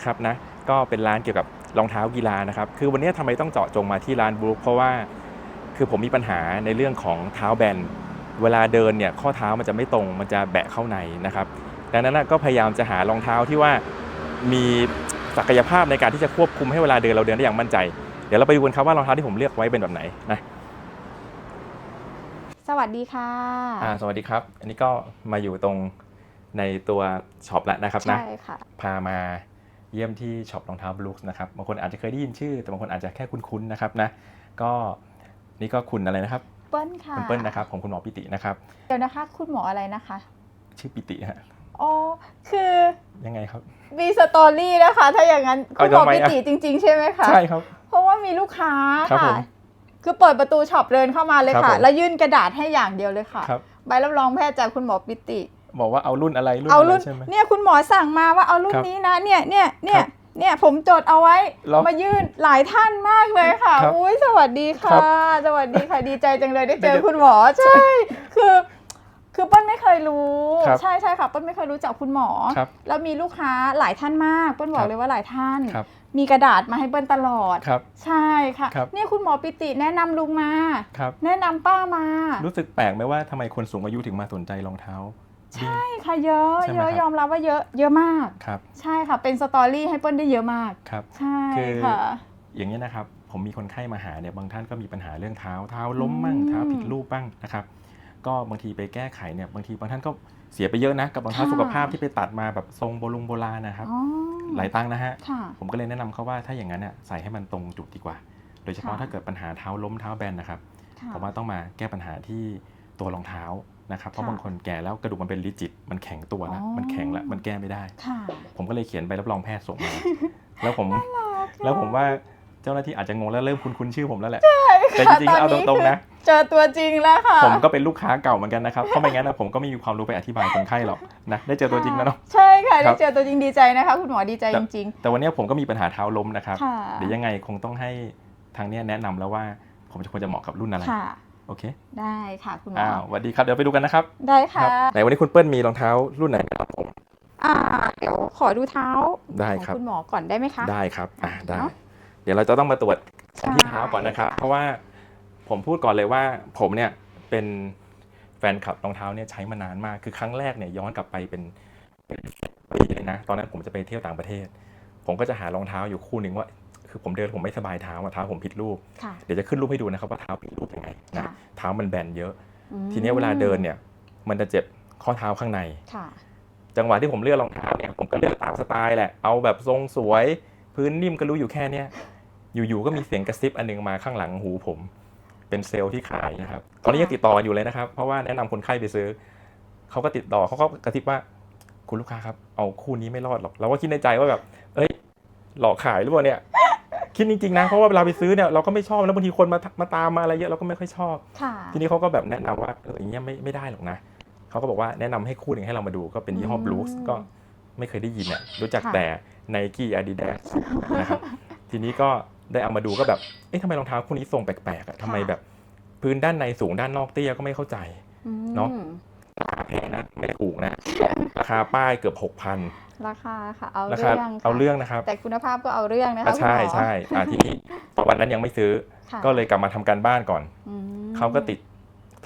นะครับนะก็เป็นร้านเกี่ยวกับรองเท้ากีฬานะครับ คือวันนี้ทำไมต้องเจาะจงมาที่ร้าน b l o o k เพราะว่าคือผมมีปัญหาในเรื่องของเท้าแบน เวลาเดินเนี่ยข้อเท้ามันจะไม่ตรงมันจะแบะเข้าในนะครับ ดังนั้นนะก็พยายามจะหารองเท้าที่ว่ามีศักยภาพในการที่จะควบคุมให้เวลาเดินเราเดินได้อย่างมั่นใจ เดี๋ยวเราไปดูกันครับว่ารองเท้าที่ผมเลือกไว้เป็นแบบไหนนะสวัสดีค่ะอ่าสวัสดีครับ อันนี้ก็มาอยู่ตรงในตัวช็อปแล้วนะครับนะใช่ค่ะพามา เยี่ยมที่ช็อปรองเท้าบลูส์นะครับบางคนอาจจะเคยได้ยินชื่อ แต่บางคนอาจจะแค่คุ้นๆนะครับนะก็นี่ก็คุณอะไรนะครับเปิ้ลค่ะคุณเปิ้ลนะครับผมคุณหมอปิตินะครับเดี๋ยวนะคะ คุณหมออะไรนะคะ ชื่อปิติฮะอ๋อคือยังไงครับมีสตอรี่นะคะ ถ้าอย่างนั้นเอาคุณหมอทำไมปิอะติจริง ๆ ใช่ไหมคะใช่ครับเพราะว่ามีลูกค้าครับผค่ะมคือเปิดประตูช็อปเดินเข้ามาเลยครับค่ะผมแล้วยื่นกระดาษให้อย่างเดียวเลยค่ะครับใบรับรองแพทย์จากคุณหมอปิติ บอกว่าเอารุ่นอะไรรุ่นเอาอะไรรุ่นใช่ไหมเนี่ยคุณหมอสั่งมาว่าเอารุ่นครับนี้นะเนี่ยเนี่ยเนี่คยรับเนี่ยผมจดเอาไว้เหรอมายื่นหลายท่านมากเลยค่ะครับอุ้ยสวัสดีครัค่ะบสวัสดีค่ะดีใจจังเลยได้เจได้อเจอคุณหมอใช่คือคือเปิ้ลไม่เคยรู้ครับใช่ใช่ค่ะเปิ้ลไม่เคยรู้จักคุณหมอครับแล้วมีลูกค้าหลายท่านมากเปิ้ลบอครักบเลยว่าหลายท่านครับมีกระดาษมาให้เปิ้ลตลอดครับใช่ค่ะครับเนี่ยคุณหมอปิติแนะนำลุงมาครับแนะนำป้ามา รู้สึกแปลกไหมว่าทำไมคนสูงอายุถึงมาสนใจรองเท้าวิ่ง ใช่ค่ะเยอะใช่ไหมเยอะครับ ยอมรับว่าเยอะเยอะมาก ครับ ใช่ค่ะ เป็นสตอรี่ให้เปิ้ลได้เยอะมาก ครับ ใช่คือ ค่ะ อย่างนี้ยนะครับ ผมมีคนไข้มาหาเนี่ยบางท่านก็มีปัญหาเรื่องเท้าเท้าล้มบ้างอืมเท้าผิดรูปบ้างนะครับ ก็บางทีไปแก้ไขเนี่ยบางทีบางท่านก็เสียไปเยอะนะกับรองเท้าค่ะ สุขภาพที่ไปตัดมาแบบทรงโบราณโบราณนะครับ อ๋อหลายตังค์นะฮะ ค่ะ ผมก็เลยแนะนำเขาว่าถ้าอย่างนั้นเนี่ยใส่ให้มันตรงจุดดีกว่า โดยเฉพาะค่ะ ถ้าเกิดปัญหาเท้าล้มเท้าแบนนะครับ ค่ะ ผมว่าต้องมาแก้ปัญหาที่ตัวรองเท้า นะครับเพราะค่ะบางคนแก่แล้วกระดูกมันเป็นลิจิต มันแข็งตัวแล้วอ๋อมันแข็งแล้วมันแก้ไม่ได้ค่ะผมก็เลยเขียนใบรับรองแพทย์ส่งมาแล้วผมแล้วผมว่าเจ้าหน้าที่อาจจะงงแล้วเริ่มคุ้นๆชื่อผมแล้วแหละแต่จริงๆค่ะเอาตนนี้รงๆนะคือเจอตัวจริงแล้วค่ะ ผมก็เป็นลูกค้าเก่าเหมือนกันนะครับ เพราะไม่งั้นนะผมก็ไม่มีความรู้ไปอธิบายคนไข้หรอกนะ ได้เจอตัวจริงแล้วเนาะ ใช่ค่ะครัได้บเจอตัวจริงดีใจนะคะ คุณหมอดีใจจริงแต่วันนี้ผมก็มีปัญหาเท้าล้มนะครับค่ะเดี๋ยวยังไงคงต้องให้ทางเนี้ยแนะนำแล้วว่า ผมจะควรจะเหมาะกับรุ่นอะไรๆค่ะ โอเคได้ค่ะคุณหมออ้าวสวัสดีครับเดี๋ยวไปดูกันนะครับ ได้ครัค่ะไหนวันนี้คุณเปิ้ลมีรองเท้ารุ่นไหนครับผมอ่าเดี๋ยวขอดูเท้าได้ของครับคุณหมอก่อนได้ไหมคะได้ครับอ่าได้เนอะเดี๋ยวเราจะต้องมาตรวจใช่ที่เท้าก่อนนะครับ เพราะว่าผมพูดก่อนเลยว่าผมเนี่ยเป็นแฟนคลับรองเท้าเนี่ยใช้มานานมากคือครั้งแรกเนี่ยย้อนกลับไปเป็นเป็นปีเลยนะ ตอนนั้นผมจะไปเที่ยวต่างประเทศ ผมก็จะหารองเท้าอยู่คู่หนึ่งว่า คือผมเดินผมไม่สบายเท้าอะเท้าผมผิดรูป ค่ะ เดี๋ยวจะขึ้นรูปให้ดูนะครับว่าเท้าผิดรูปยังไงนะค่ะ เท้ามันแบนเยอะ อืมทีเนี้ยเวลาเดินเนี่ยมันจะเจ็บข้อเท้าข้างใน ค่ะ จังหวะที่ผมเลือกรองเท้าเนี่ยผมก็เลือกตามสไตล์แหละเอาแบบทรงสวย พื้นนิ่มก็รู้อยู่แค่เนี้ยอยู่ๆก็มีเสียงกระซิบอันหนึงมาข้างหลังหูผม เป็นเซลล์ที่ขายนะครับตอนนี้ยังติดต่อกันอยู่เลยนะครับ เพราะว่าแนะนำคนไข้ไปซื้อเขาก็ติดต่อเขาก็กระซิบว่าคุณลูกค้าครับเอาคู่นี้ไม่รอดหรอกเราก็คิดในใจว่าแบบ เอ้ย หลอกขายหรือเปล่าเนี่ย คิดจริงๆนะเพราะว่าเวลาไปซื้อเนี่ยเราก็ไม่ชอบแล้วบางทีคนมามาตามมาอะไรเยอะเราก็ไม่ค่อยชอบ ค่ะ ทีนี้เขาก็แบบแนะนำว่าเอออย่างเงี้ยไม่ไม่ได้หรอกนะเขาก็บอกว่าแนะนำให้คู่หนึ่งให้เรามาดูก็เป็นยี่ห้ออืมบลูส์ก็ไม่เคยได้ยินอะรู้จักค่ะ แต่ n i กี้ Adidas นะครับทีนี้ก็ได้เอามาดูก็แบบเอ๊ะทำไมรองเท้าคู่นี้ทรงแปลกๆอะทำไมแบบพื้นด้านในสูงด้านนอกเตี้ยก็ไม่เข้าใจ อืมเนอะ ราคาแพงนะไม่ถูกนะ ราคาป้ายเกือบ6,000 ราคาค่ะเอาราคาเรื่องค่ะเอาเรื่องนะครับแต่คุณภาพก็เอาเรื่องนะคะอะใช่คุณหมอใช่อะทีนี้วันนั้นยังไม่ซื้อ ค่ะก็เลยกลับมาทำการบ้านก่อน อืม เขาก็ติด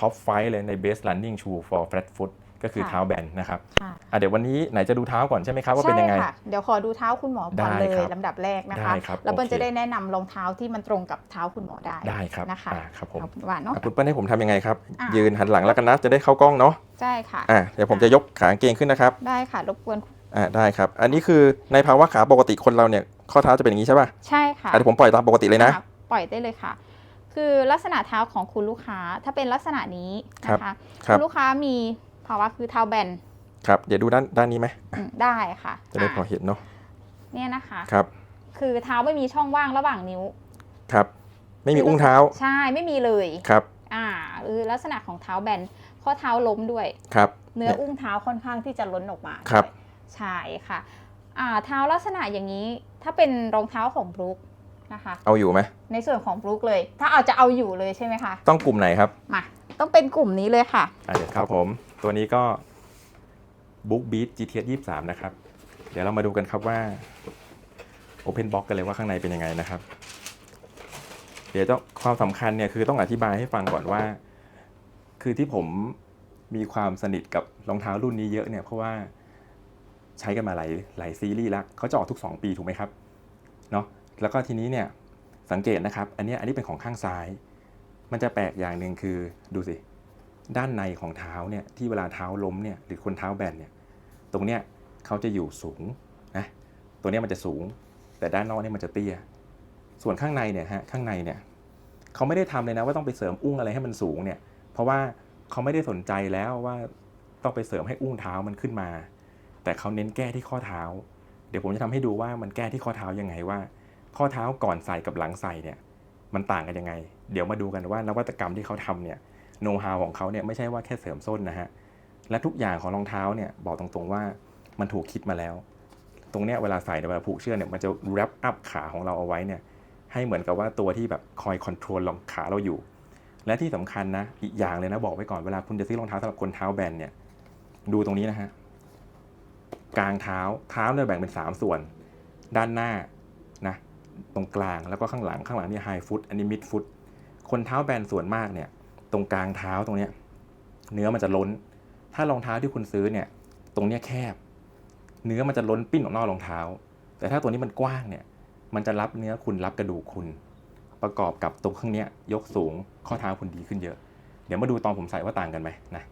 ท็อปไฟเลยใน best running shoe for flat foot ก็คือค่ะ เท้าแบนนะครับค่ะอะเดี๋ยววันนี้ไหนจะดูเท้าก่อนใช่ไหมครับว่าเป็นยังไง ใช่ค่ะเดี๋ยวขอดูเท้าคุณหมอก่อนได้เลยครับลำดับแรกนะคะ ได้ครับแล้วเปิ้ลโอเค จะได้แนะนำรองเท้าที่มันตรงกับเท้าคุณหมอได้ได้ครับนะคะอะครับผมเอาหวานเนาะ อะคุณเปิ้ลให้ผมทำยังไงครับ อะ ยืนหันหลังแล้วกันนะจะได้เข้ากล้องเนาะใช่ค่ะ อะเดี๋ยวผมจะยกขากางเกงขึ้นนะครับ ได้ค่ะรบกวน อะได้ครับ อันนี้คือในภาวะขาปกติคนเราเนี่ยข้อเท้าจะเป็นอย่างนี้ใช่ป่ะใช่ค่ะอะเดี๋ยวผมปล่อยตามปกติเลยนะอ่ปล่อยได้เลยค่ะ คือลักษณะเท้าของคุณลูกค้าถ้าเป็นลักษณะนี้นะคะครับ ณลูกค้ามีภาวะคือเท้าแบนครับเดี๋ยวดูด้านด้านนี้ไหมอืมได้ค่ะจะได้พออะเห็นเนาะเนี่ยนะคะ ครับคือเท้าไม่มีช่องว่างระหว่างนิ้ว ครับ ไม่มีอุ้งเท้าใช่ไม่มีเลยครับอ่าหรือลักษณะของเท้าแบนข้อเท้าล้มด้วย ครับเนื้ออุ้งเท้าค่อนข้างที่จะล้นออกมาครับ ใช่ค่ะอ่าเท้าลักษณะอย่างนี้ถ้าเป็นรองเท้าของบรูคนะคะเอาอยู่ไหมในส่วนของบรูคเลย ถ้าเอาจะเอาอยู่เลยใช่ไหมคะต้องกลุ่มไหนครับมาต้องเป็นกลุ่มนี้เลยค่ะอะเดี๋ยวครับผมตัวนี้ก็ Book Beat GTS 23 นะครับ เดี๋ยวเรามาดูกันครับว่า Open Box กันเลยว่าข้างในเป็นยังไงนะครับ เดี๋ยวต้องความสำคัญเนี่ยคือต้องอธิบายให้ฟังก่อนว่า คือที่ผมมีความสนิทกับรองเท้ารุ่นนี้เยอะเนี่ยเพราะว่า ใช้กันมาหลายหลายซีรีส์แล้วเขาจะออกทุก 2 ปีถูกไหมครับเนาะแล้วก็ทีนี้เนี่ยสังเกตนะครับ อันนี้อันนี้เป็นของข้างซ้าย มันจะแปลกอย่างหนึ่งคือดูสิด้านในของเท้าเนี่ยที่เวลาเท้าล้มเนี่ยหรือคนเท้าแบนเนี่ยตรงเนี้ยเขาจะอยู่สูงนะตัวเนี้ยมันจะสูง แต่ด้านนอกเนี่ยมันจะเตี้ย ส่วนข้างในเนี่ยฮะข้างในเนี่ยเขาไม่ได้ทำเลยนะว่าต้องไปเสริมอุ้งอะไรให้มันสูงเนี่ยเพราะว่าเขาไม่ได้สนใจแล้วว่าต้องไปเสริมให้อุ้งเท้ามันขึ้นมา แต่เขาเน้นแก้ที่ข้อเท้า เดี๋ยวผมจะทำให้ดูว่ามันแก้ที่ข้อเท้ายังไงว่า ข้อเท้าก่อนใส่กับหลังใส่เนี่ยมันต่างกันยังไง เดี๋ยวมาดูกันว่านวัตกรรมที่เขาทำเนี่ยโน้ตฮาวของเขาเนี่ยไม่ใช่ว่าแค่เสริมส้นนะฮะและทุกอย่างของรองเท้าเนี่ยบอกตรงๆว่ามันถูกคิดมาแล้ว ตรงเนี้ยเวลาใส่เวลาผูกเชือกเนี่ยมันจะ wrap up ขาของเราเอาไว้เนี่ยให้เหมือนกับว่าตัวที่แบบคอยคอนโทรลรองขาเราอยู่ และที่สำคัญนะอีกอย่างเลยนะบอกไว้ก่อนเวลาคุณจะซื้อรองเท้าสำหรับคนเท้าแบนเนี่ยดูตรงนี้นะฮะ กลางเท้าเท้าเนี่ยแบ่งเป็น 3 ส่วน ด้านหน้านะตรงกลางแล้วก็ข้างหลังข้างหลังนี่ไฮฟุตอันนี้มิดฟุตคนเท้าแบนส่วนมากเนี่ยตรงกลางเท้าตรงเนี้ยเนื้อมันจะล้น ถ้ารองเท้าที่คุณซื้อเนี่ยตรงเนี้ยแคบ เนื้อมันจะล้นปิ้นออกนอกรองเท้า แต่ถ้าตัวนี้มันกว้างเนี่ยมันจะรับเนื้อคุณรับกระดูกคุณ ประกอบกับตรงข้างเนี้ยยกสูงข้อเท้าคุณดีขึ้นเยอะ เดี๋ยวมาดูตอนผมใส่ว่าต่างกันไหมนะ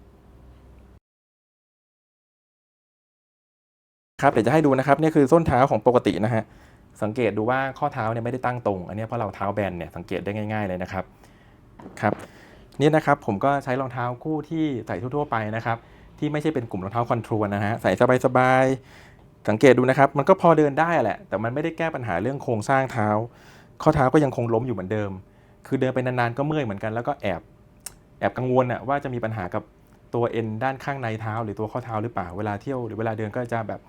ครับเดี๋ยวจะให้ดูนะครับนี่คือส้นเท้าของปกตินะฮะสังเกตดูว่าข้อเท้าเนี่ยไม่ได้ตั้งตรง อันนี้เพราะเราเท้าแบนเนี่ยสังเกตได้ง่าย ๆเลยนะครับครับนี่นะครับผมก็ใช้รองเท้าคู่ที่ใส่ทั่วๆไปนะครับ ที่ไม่ใช่เป็นกลุ่มรองเท้าคอนโทรลนะฮะใส่สบายๆสังเกตดูนะครับ มันก็พอเดินได้แหละ แต่มันไม่ได้แก้ปัญหาเรื่องโครงสร้างเท้า ข้อเท้าก็ยังคงล้มอยู่เหมือนเดิม คือเดินไปนานๆก็เมื่อยเหมือนกันแล้วก็แอบแอบกังวลอะว่าจะมีปัญหากับตัวเอ็นด้านข้างในเท้า หรือตัวข้อเท้าหรือเปล่าเวลาเที่ยวหรือเวลาเดินก็จะแบบ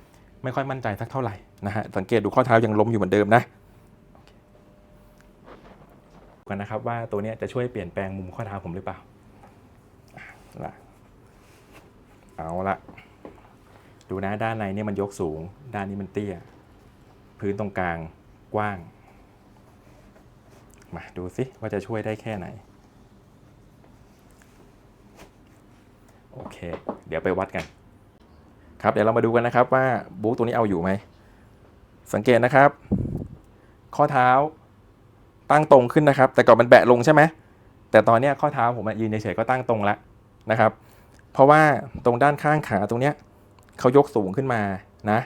ไม่ค่อยมั่นใจสักเท่าไหร่นะฮะสังเกตดูข้อเท้ายังล้มอยู่เหมือนเดิมนะกันนะครับว่าตัวนี้จะช่วยเปลี่ยนแปลงมุมข้อเท้าผมหรือเปล่าอะละเอาละดูนะด้านในเนี่ยมันยกสูง ด้านนี้มันเตี้ย พื้นตรงกลางกว้าง มาดูสิว่าจะช่วยได้แค่ไหน โอเค เดี๋ยวไปวัดกัน ครับเดี๋ยวเรามาดูกันนะครับว่าบูธตัวนี้เอาอยู่ไหม สังเกตนะครับ ข้อเท้าตั้งตรงขึ้นนะครับ แต่ก่อนมันแบะลงใช่ไหมแต่ตอนนี้ข้อเท้าผมยืนเฉยๆก็ตั้งตรงแล้วนะครับ เพราะว่าตรงด้านข้างขาตรงเนี้ยเขายกสูงขึ้นมานะ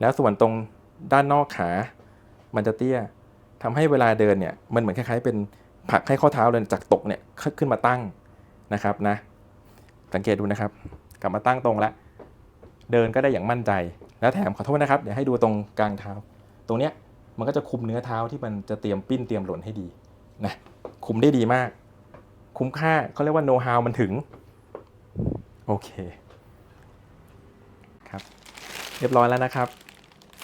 แล้วส่วนตรงด้านนอกขา มันจะเตี้ยทำให้เวลาเดินเนี่ยมันเหมือนคล้ายๆเป็นผลักให้ข้อเท้าเลยจากตกเนี่ยขึ้นมาตั้งนะครับนะ สังเกตดูนะครับ กลับมาตั้งตรงแล้ว เดินก็ได้อย่างมั่นใจ แล้วแถมขอโทษนะครับเดี๋ยวให้ดูตรงกลางเท้า ตรงเนี้ยมันก็จะคุมเนื้อเท้าที่มันจะเตรียมปิ้นเตรียมหล่นให้ดีนะคุมได้ดีมาก คุ้มค่าเขาเรียกว่าโน้ตฮาวมันถึง โอเคครับเรียบร้อยแล้วนะครับ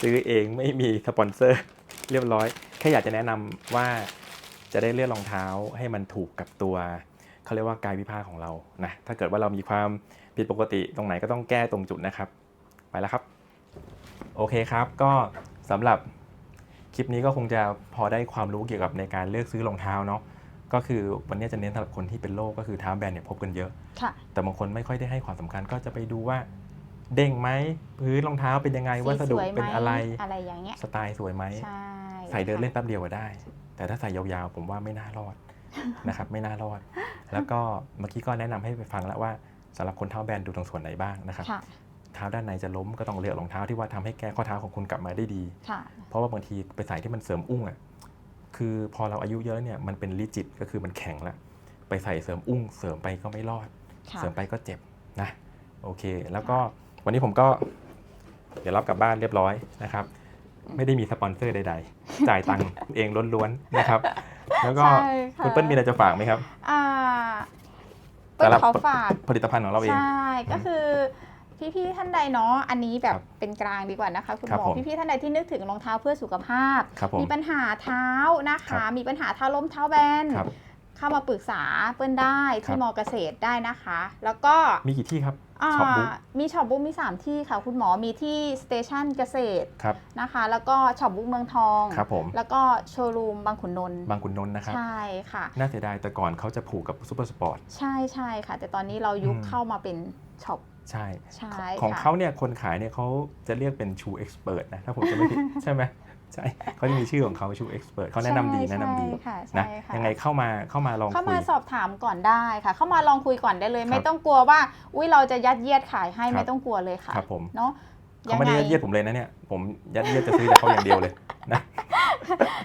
ซื้อเองไม่มีสปอนเซอร์ เรียบร้อยแค่อยากจะแนะนำว่าจะได้เลือกรองเท้าให้มันถูกกับตัวเขาเรียกว่ากายวิภาคของเรานะถ้าเกิดว่าเรามีความผิดปกติตรงไหนก็ต้องแก้ตรงจุดนะครับ แล้วครับ โอเคครับก็สำหรับคลิปนี้ก็คงจะพอได้ความรู้เกี่ยวกับในการเลือกซื้อรองเท้าเนาะก็คือวันนี้จะเน้นสำหรับคนที่เป็นโรคก็คือเท้าแบนเนี่ยพบกันเยอะ ค่ะ แต่บางคนไม่ค่อยได้ให้ความสำคัญก็จะไปดูว่า เด้งไหมพื้นรองเท้าเป็นยังไงวัสดุสีวยไหมเป็นอะไรอะไรอย่างเงี้ย สไตล์สวยไหม ใช่ใส่เดินเล่นค่ะแป๊บเดียวก็ได้ แต่ถ้าใส่ยาวๆ ผมว่าไม่น่ารอด นะครับไม่น่ารอด แล้วก็เมื่อกี้ก็แนะนำให้ไปฟังแล้วว่าสำหรับคนเท้าแบนดูตรงส่วนไหนบ้างนะครับ ค่ะ เท้าด้านในจะล้มก็ต้องเลือกรองเท้าที่ว่าทำให้แก้ข้อเท้าของคุณกลับมาได้ดีค่ะเพราะว่าบางทีไปใส่ที่มันเสริมอุ้งอะ คือพอเราอายุเยอะเนี่ยมันเป็นลิจิตก็คือมันแข็งแล้วไปใส่เสริมอุ้ง เสริมไปก็ไม่รอดค่ะเสริมไปก็เจ็บนะ โอเค แล้วก็วันนี้ผมก็ เดี๋ยวรับกลับบ้านเรียบร้อยนะครับ ไม่ได้มีสปอนเซอร์ใด ๆ จ่ายตังค์เองล้วนๆนะครับ แล้วก็ใช่ค่ะคุณเปิ้ลมีอะไรจะฝากไหมครับอ่าเปิ้ลสำหรับขอฝากผลิตภัณฑ์ของเราเอง ใช่ ก็คือ พี่ๆท่านใดเนาะอันนี้แบบครับเป็นกลางดีกว่านะคะคุณครับหมอผมพี่ๆท่านใดที่นึกถึงรองเท้าเพื่อสุขภาพครับผมมีปัญหาเท้านะครัคะบมีปัญหาเท้าล้มเท้าแบนครับเข้ามาปรึกษาเปิ้ลได้ครัที่บมอเกษตรได้นะคะ แล้วก็มีกี่ที่ครับอ่าช็อปบุ๊กมีช็อปบุ๊กมี 3 ที่ค่ะ คุณหมอมีที่สเตชันเกษตรครับนะคะ แล้วก็ช็อปบุ๊กเมืองทองครับผมแล้วก็โชว์รูมบางขุนนนท์บางขุนนนท์นะครับใช่ค่ะ น่าเสียดายแต่ก่อนเขาจะผูกกับซูเปอร์สปอร์ตใช่ใช่ค่ะ แต่ตอนนี้เรายุคอืมเข้ามาเป็นช็อป ใช่ ใช่ของค่ะ เขาเนี่ยคนขายเนี่ยเขาจะเรียกเป็นชูเอ็กซ์เพรสนะถ้าผมจะไม่ผิด ใช่ไหมใช่เขาจะมีชื่อของเขาชูเอ็กซ์เพรสเขาแนะนำดีใช่แนะนำดีใช่ค่ะนะใช่ค่ะยังไงเข้ามาเข้ามาลองเข้าคุมาย สอบถามก่อนได้ค่ะ เข้ามาลองคุยก่อนได้เลยครับไม่ต้องกลัวว่า อุ้ยเราจะยัดเยียดขายให้ครับ ไม่ต้องกลัวเลยค่ะครับผมเนาะเขาไม่ได้ยัดเยียดผมเลยนะเนี่ยผมยัดเยียดจะซื้อแต่เขาอย่างเดียวเลยนะ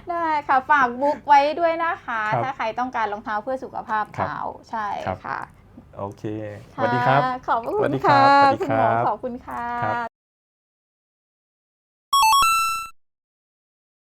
ได้ค่ะฝากบุ๊กไว้ด้วยนะคะ ครับถ้าใครต้องการรองเท้าเพื่อสุขภาพครับเท้าใช่ครับ ค่ะ โอเคสวัสดีครับะขอบพระสคุวัสณดีครัค่ะบสวัสดีคุณหมอครับ ขอบคุณค่ะครับ